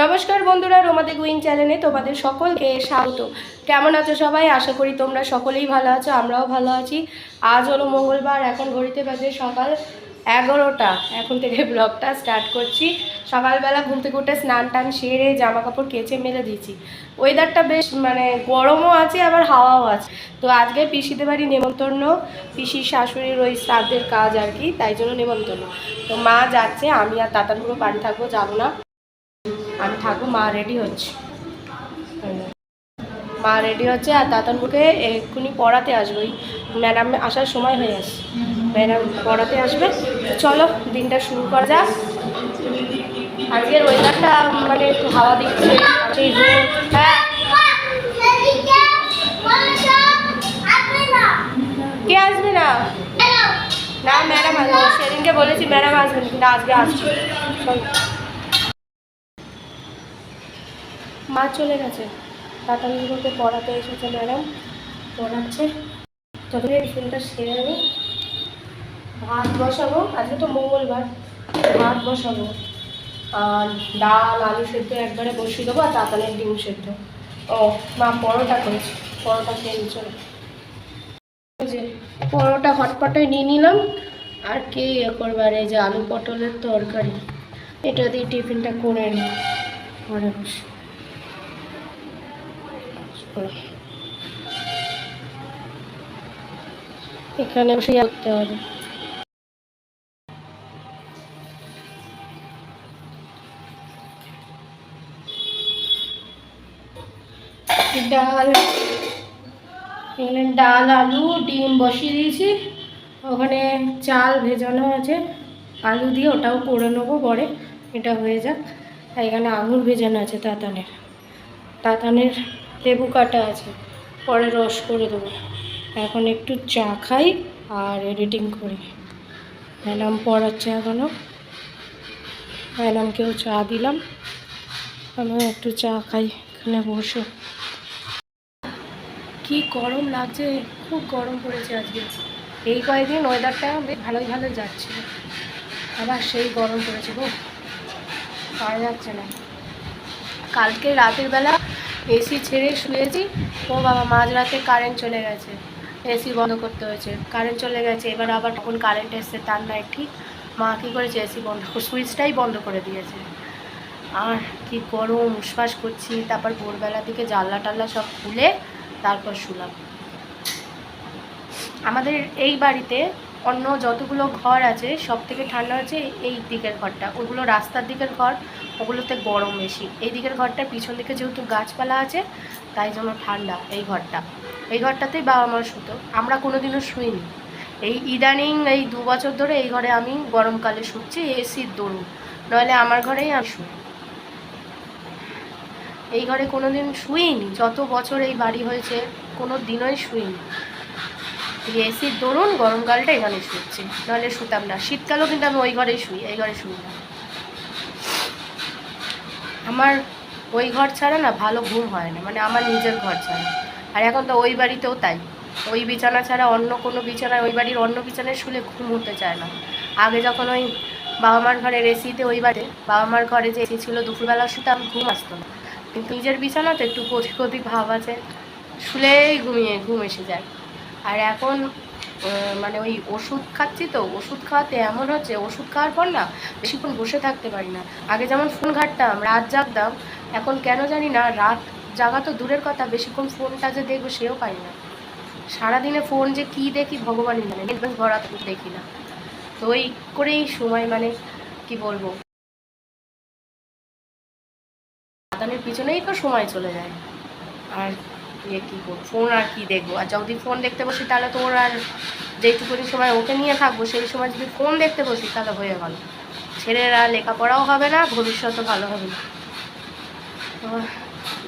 নমস্কার বন্ধুরা রোমাতে কুইন চ্যানেলে তোমাদের সকলকে স্বাগত। কেমন আছো সবাই? আশা করি তোমরা সকলেই ভালো আছো, আমরাও ভালো আছি। আজ হলো মঙ্গলবার, এখন ঘড়িতে বাজে সকাল এগারোটা। এখন থেকে ব্লগটা স্টার্ট করছি। সকালবেলা ঘুম থেকে উঠে স্নান টান সেরে জামা কাপড় কেচে মেলে দিয়েছি। ওয়েদারটা বেশ মানে গরমও আছে, আবার হাওয়াও আছে। তো আজকে পিসিদের বাড়ি নেমন্তন্ন। পিসির শাশুড়ির ওই শ্রাদ্ধের কাজ আর কি, তাই জন্য নেমন্তন্ন। তো মা যাচ্ছে, আমি আর পুরো বাড়ি থাকব, যাব না। আমি থাকব মা রেডি হচ্ছে। মা রেডি হচ্ছে আর তাতানবুকে এক্ষুনি পড়াতে আসবে। ওই ম্যাডাম আসার সময় হয়ে আসছে ম্যাডাম পড়াতে আসবে। চলো, দিনটা শুরু করা যাক। আজকের ওয়েদারটা মানে একটু হাওয়া দিচ্ছে রোদ। হ্যাঁ। কে আসবে না? না ম্যাডাম আসবে সেদিনকে বলেছি ম্যাডাম আসবেন কিন্তু আজকে আসবে চলো। মা চলে গেছে। তাতামিগুলোকে পড়াতে এসেছে ম্যাডাম। পড়াচ্ছে। যতদিন ফোনটা সেরে নেব। ভাত বসাবো। আজকে তো মঙ্গলবার। ভাত বসাবো। আর ডাল, আলু সেদ্ধ একবারে বসিয়ে দেবো আর তাতানের ডিম সেদ্ধ। ও, মা পরোটা করেছে। পরোটা খেয়ে ওই যে, পরোটা হটপটায় নিয়ে নিলাম। আর কে ইয়ে করবার এই যে আলু পটলের তরকারি। এটা দিয়ে টিফিনটা করে নিই ঘরে বসে। এখানে বসে হবে। ডাল। এখানে ডাল, আলু, ডিম বসিয়ে দিয়েছি। ওখানে চাল ভেজানো আছে। আলু দিয়ে ওটাও করে নেব পরে। এটা হয়ে যাক। এখানে আঙুর ভেজানো আছে, তাতানের। তাতানের লেবু কাটা আছে, পরে রস করে দেবো। এখন একটু চা খাই আর এডিটিং করি। ম্যাডাম পড়াচ্ছে এখনও ম্যাডামকেও চা দিলাম। আমিও একটু চা খাই, এখানে বসে। কি গরম লাগছে, খুব গরম পড়েছে আজকে। এই কয়েকদিন ওয়েদারটা বেশ ভালোই ভালো যাচ্ছে। আবার সেই গরম পড়েছে গো। পারা যাচ্ছে না। কালকে রাতের বেলা এসি ছেড়ে শুয়েছি। ও বাবা, মাঝরাতে কারেন্ট চলে গেছে। এসি বন্ধ করতে হয়েছে। কারেন্ট চলে গেছে, এবার আবার কখন কারেন্ট এসছে তার নাই ঠিক মা কী করেছে? এসি বন্ধ সুইচটাই বন্ধ করে দিয়েছে। আর কি গরম উশ্বাস করছি, তারপর ভোরবেলা থেকে জানলা টাল্লা সব খুলে তারপর শুলাম। আমাদের এই বাড়িতে অন্য যতগুলো ঘর আছে সব থেকে ঠান্ডা হচ্ছে এই দিকের ঘরটা। ওগুলো রাস্তার দিকের ঘর, ওগুলোতে গরম বেশি। এই দিকের ঘরটার পিছন দিকে যেহেতু গাছপালা আছে, তাই জন্য ঠান্ডা এই ঘরটা। এই ঘরটাতেই বাবা মা শুতো। আমরা কোনোদিনও শুইনি। এই ইদানিং এই দু বছর ধরে এই ঘরে আমি গরমকালে শুচ্ছি এসির দরুন। নইলে আমার ঘরেই আমি শুই। এই ঘরে কোনোদিন শুইনি। যত বছর এই বাড়ি হয়েছে কোনো দিনই শুইনি। এই এসির দরুন গরমকালটা এখানে শুচ্ছি। নাহলে শুতাম না। শীতকালেও কিন্তু আমি ওই ঘরেই শুই, এই ঘরে শুই না। আমার ওই ঘর ছাড়া না ভালো ঘুম হয় না মানে আমার নিজের ঘর ছাড়া। আর এখন তো ওই বাড়িতেও তাই। ওই বিছানা ছাড়া অন্য কোনো বিছানায়, ওই বাড়ির অন্য বিছানায় শুলে ঘুম হতে চায় না। আগে যখন ওই বাবা মার ঘরের এসিতে ওই বাড়ি বাবা মার ঘরে যে এসি ছিল, দুপুরবেলা শুতাম, ঘুম আসতো না। কিন্তু নিজের বিছানা তো একটু কঠিক ভাব আছে, শুলেই ঘুমিয়ে, ঘুম এসে যায়। আর এখন মানে ওই ওষুধ খাচ্ছি তো, ওষুধ খাওয়াতে এমন হচ্ছে, ওষুধ খাওয়ার পর না বেশিক্ষণ বসে থাকতে পারি না। আগে যেমন ফোন ঘাটতাম, রাত জাগতাম, এখন কেন জানি না, রাত জাগা তো দূরের কথা, বেশিক্ষণ ফোনটা যে দেখব সেও পাই না। সারাদিনে ফোন যে কি দেখি ভগবানই জানে নেটবেস ভরা দেখি না। তো ওই করেই সময় মানে কি বলব? সাতানের পিছনেই তো সময় চলে যায়। আর ইয়ে কী করব? ফোন আর কি দেখব? আর যদি ফোন দেখতে বসি, তাহলে তো ওর আর যেইটুকুনি সময় ওকে নিয়ে থাকব, সেই সময় যদি ফোন দেখতে বসি, তাহলে হয়ে গেল। ছেলের আর লেখাপড়াও হবে না ভবিষ্যতও ভালো হবে না।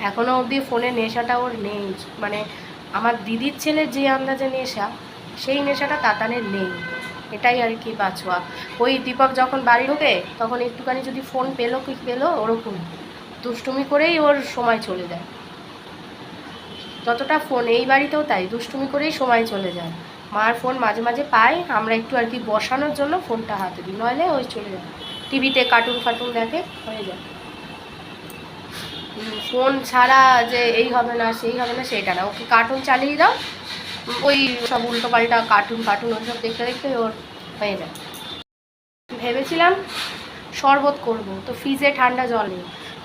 এখনও অবধি ফোনের নেশাটা ওর নেই। মানে আমার দিদির ছেলের যে আন্দাজে নেশা, সেই নেশাটা তাতানের নেই। এটাই আর কি বাছোয়া। ওই দীপক যখন বাড়ি ঢোকে, তখন একটুখানি যদি ফোন পেল কি পেল, ওরকম। দুষ্টুমি করেই ওর সময় চলে যায়। যতটা ফোন এই বাড়িতেও তাই, দুষ্টুমি করেই সময় চলে যায়। মার ফোন মাঝে মাঝে পাই আমরা একটু আর কি বসানোর জন্য ফোনটা হাতে দিই, নইলে ওই চলে যায়। টিভিতে কার্টুন ফার্টুন দেখে হয়ে যায়। ফোন ছাড়া যে এই হবে না, সেই হবে না, সেটা না। ওকে কার্টুন চালিয়ে দাও, ওই সব উল্টো পাল্টা কার্টুন কার্টুন ওসব দেখতে দেখতে ওর হয়ে যায়। ভেবেছিলাম শরবত করব, তো ফ্রিজে ঠান্ডা জল।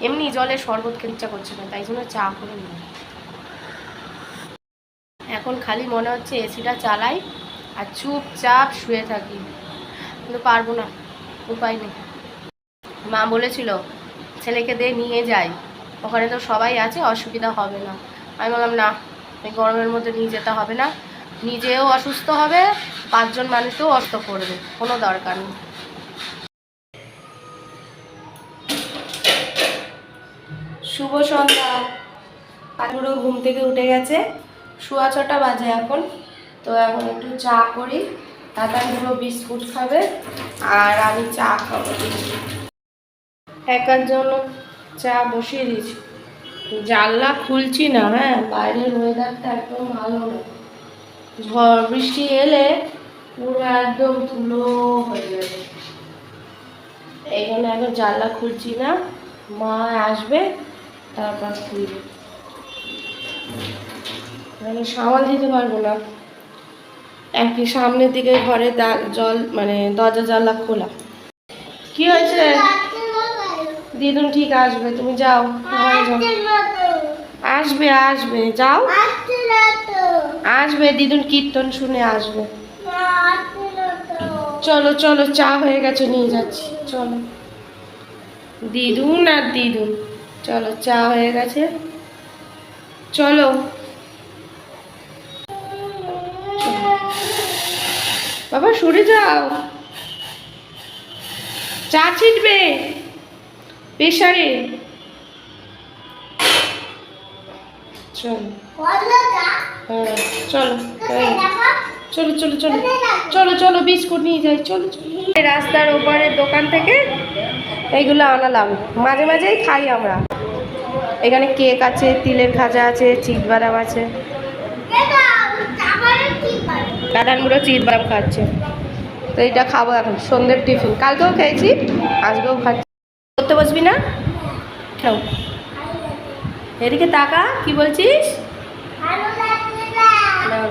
এমনি জলে শরবত খেতে ইচ্ছা করছে না, তাই জন্য চা করে নিলাম। এখন খালি মনে হচ্ছে এসিটা চালাই আর চুপচাপ শুয়ে থাকি। কিন্তু পারব না, উপায় নেই। মা বলেছিল, ছেলেকে দিয়ে নিয়ে যাই। ওখানে তো সবাই আছে, অসুবিধা হবে না। আমি বললাম, না, এই গরমের মধ্যে নিয়ে যেতে হবে না। নিজেও অসুস্থ হবে, পাঁচজন মানুষকেও অস্ত করবে, কোনো দরকার নেই। শুভ সন্ধ্যা। পাখুরও ঘুম থেকে উঠে গেছে। শোয়া ছটা বাজে এখন। তো এখন একটু চা করি। দাদাগুলো বিস্কুট খাবে আর আমি চা খাব। একার জন্য চা বসিয়ে দিয়েছি। জানলা খুলছি না হ্যাঁ? বাইরের ওয়েদারটা একদম ভালো না। ঝড় বৃষ্টি এলে পুরো একদম ধুলো হয়ে যাবে। এখানে এখন জানলা খুলছি না। মা আসবে, তারপর খুলবে। মানে সামাল দিতে পারব না। একই সামনের দিকে ঘরে জল মানে দরজা, জানলা খোলা। কি হয়েছে? দিদুন ঠিক আসবে, তুমি যাও। আসবে আসবে, যাও। আসবে, দিদুন কীর্তন শুনে আসবে। চলো চলো, চা হয়ে গেছে, নিয়ে যাচ্ছি। চলো। দিদুন আর দিদুন। চলো, চা হয়ে গেছে। চলো। বাবা সরে যাও। চা ছিটবে প্রেশারে চলো। হ্যাঁ চলো চলো চলো চলো। চলো চলো বিস্কুট নিয়ে যাই চলো চলো। এই রাস্তার ওপারের দোকান থেকে এইগুলো আনালাম। মাঝে মাঝেই খাই আমরা। এখানে কেক আছে তিলের খাজা আছে চিট বাদাম আছে। দাদার মুড়ো চিট বাদাম খাচ্ছে। তো এইটা খাব এখন সন্ধ্যের টিফিন। কালকেও খেয়েছি আজকেও খাচ্ছি। করতে বসবি না? কেন এদিকে তাকা কি বলছিস?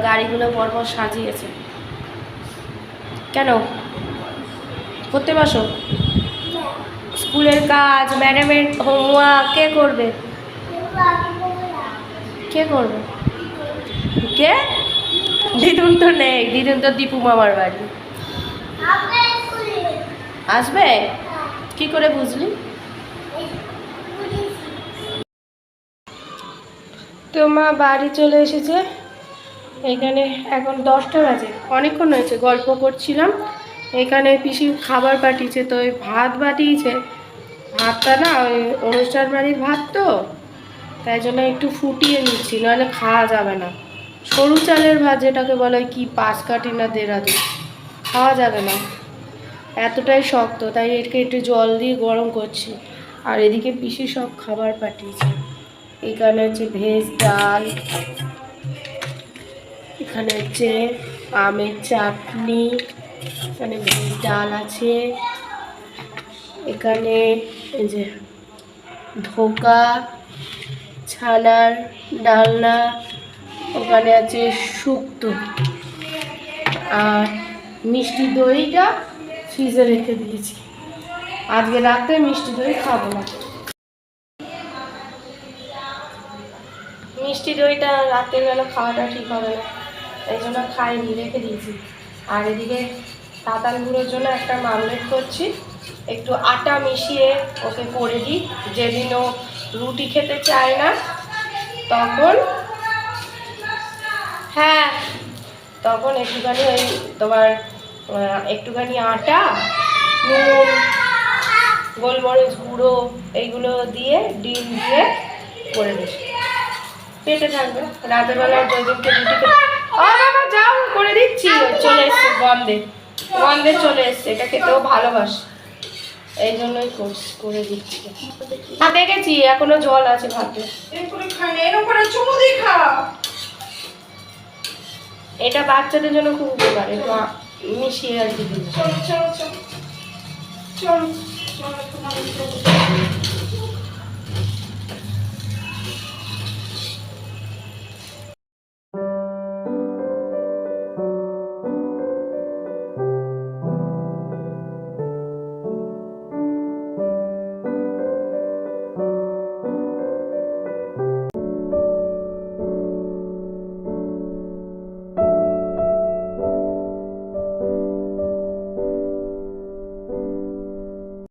গাড়িগুলো পরপর সাজিয়েছে। কেন? করতে বসো। স্কুলের কাজ ম্যাডামের হোমওয়ার্ক কে করবে? কে করবে? কে? দিদুন তো নেই, দিদুন তো দীপু মামার বাড়ি। আসবে? কি করে বুঝলি? তো মা বাড়ি চলে এসেছে। এখানে এখন দশটা বাজে। অনেকক্ষণ হয়েছে, গল্প করছিলাম। এখানে পিসি খাবার পাঠিয়েছে, তো ওই ভাত পাঠিয়েছে ভাতটা না, ওই অনুষ্ঠান বাড়ির ভাত তো, তাই জন্য একটু ফুটিয়ে নিচ্ছি, নাহলে খাওয়া যাবে না। সরু চালের ভাত যেটাকে বলা হয় কি, পাঁচ কাঠি না দেড়াদু খাওয়া যাবে না। এতটাই শক্ত, তাই এটাকে একটু জল দিয়ে গরম করছি। আর এদিকে পিসি সব খাবার পাঠিয়েছে। এখানে হচ্ছে ভেজ, ডাল। এখানে হচ্ছে আমের চাটনি। এখানে ভেজ, ডাল আছে। এখানে এই যে ধোকা, ছানার ডালনা। ওখানে আছে শুক্তো আর মিষ্টি দইটা ফ্রিজে রেখে দিয়েছি। আজকে রাতে মিষ্টি দই খাব না। মিষ্টি দইটা রাতের বেলা খাওয়াটা ঠিক হবে না এই জন্য খাইনি, রেখে দিয়েছি। আর এদিকে তাতাল গুঁড়োর জন্য একটা মামলেট করছি। একটু আটা মিশিয়ে ওকে করে দিই। যেদিন ও রুটি খেতে চায় না, তখন হ্যাঁ তখন একটুখানি ওই তোমার একটুখানি আটা, নুন, গোলমরিচ গুঁড়ো এইগুলো দিয়ে ডিম দিয়ে করে দিস পেটে থাকবে রাতের বেলা জয়দীপকে রুটি বাবা, যাও, করে দিচ্ছি। চলে এসছে গন্ধে গন্ধে চলে এসছে, এটা খেতেও ভালোবাসে। এই জন্যই করছি, করে দিচ্ছি। আর দেখেছি, এখনও জল আছে ভাতে এটা বাচ্চাদের জন্য খুব উপকারে একটু মিশিয়ে আর কি